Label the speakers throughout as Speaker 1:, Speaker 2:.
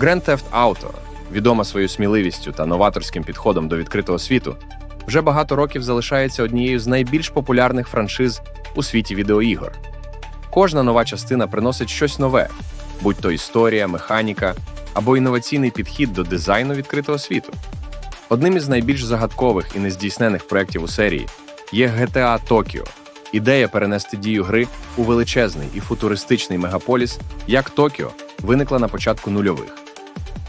Speaker 1: Grand Theft Auto, відома своєю сміливістю та новаторським підходом до відкритого світу, вже багато років залишається однією з найбільш популярних франшиз у світі відеоігор. Кожна нова частина приносить щось нове, будь то історія, механіка або інноваційний підхід до дизайну відкритого світу. Одним із найбільш загадкових і нездійснених проєктів у серії є GTA Tokyo. Ідея перенести дію гри у величезний і футуристичний мегаполіс, як Токіо, виникла на початку нульових.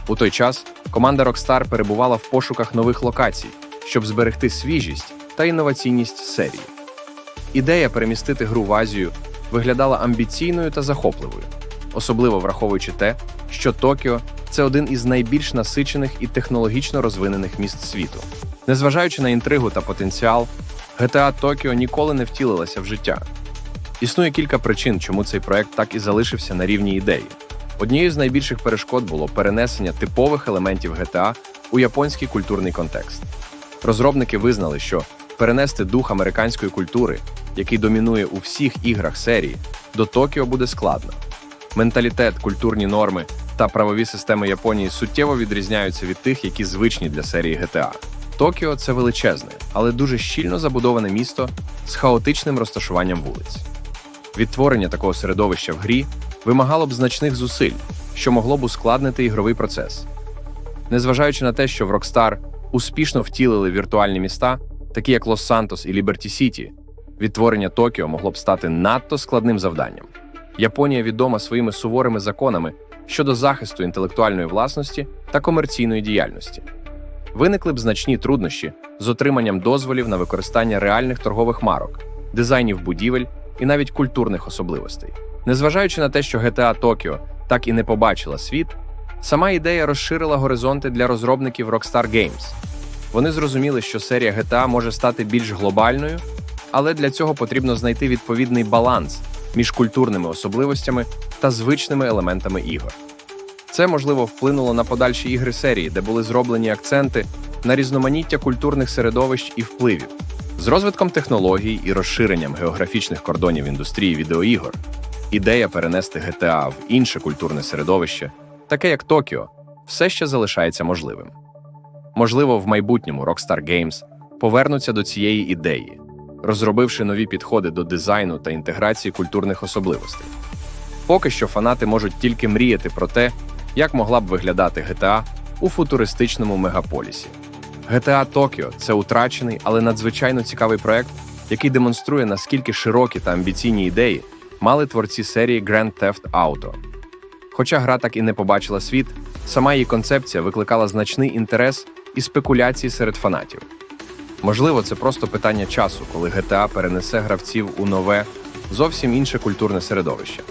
Speaker 1: У той час команда Rockstar перебувала в пошуках нових локацій, щоб зберегти свіжість та інноваційність серії. Ідея перемістити гру в Азію виглядала амбіційною та захопливою, особливо враховуючи те, що Токіо це один із найбільш насичених і технологічно розвинених міст світу. Незважаючи на інтригу та потенціал, GTA Токіо ніколи не втілилася в життя. Існує кілька причин, чому цей проект так і залишився на рівні ідеї. Однією з найбільших перешкод було перенесення типових елементів GTA у японський культурний контекст. Розробники визнали, що перенести дух американської культури, який домінує у всіх іграх серії, до Токіо буде складно. Менталітет, культурні норми та правові системи Японії суттєво відрізняються від тих, які звичні для серії GTA. Токіо це величезне, але дуже щільно забудоване місто з хаотичним розташуванням вулиць. Відтворення такого середовища в грі вимагало б значних зусиль, що могло б ускладнити ігровий процес. Незважаючи на те, що в Rockstar успішно втілили віртуальні міста, такі як Лос-Сантос і Ліберті-Сіті, відтворення Токіо могло б стати надто складним завданням. Японія відома своїми суворими законами щодо захисту інтелектуальної власності та комерційної діяльності. Виникли б значні труднощі з отриманням дозволів на використання реальних торгових марок, дизайнів будівель і навіть культурних особливостей. Незважаючи на те, що GTA Tokyo так і не побачила світ, сама ідея розширила горизонти для розробників Rockstar Games. Вони зрозуміли, що серія GTA може стати більш глобальною, але для цього потрібно знайти відповідний баланс між культурними особливостями та звичними елементами ігор. Це можливо вплинуло на подальші ігри серії, де були зроблені акценти на різноманіття культурних середовищ і впливів. З розвитком технологій і розширенням географічних кордонів індустрії відеоігор, ідея перенести GTA в інше культурне середовище, таке як Токіо, все ще залишається можливим. Можливо, в майбутньому Rockstar Games повернуться до цієї ідеї, розробивши нові підходи до дизайну та інтеграції культурних особливостей. Поки що фанати можуть тільки мріяти про те, як могла б виглядати GTA у футуристичному мегаполісі. GTA Tokyo – це утрачений, але надзвичайно цікавий проект, який демонструє, наскільки широкі та амбіційні ідеї мали творці серії Grand Theft Auto. Хоча гра так і не побачила світ, сама її концепція викликала значний інтерес і спекуляції серед фанатів. Можливо, це просто питання часу, коли GTA перенесе гравців у нове, зовсім інше культурне середовище.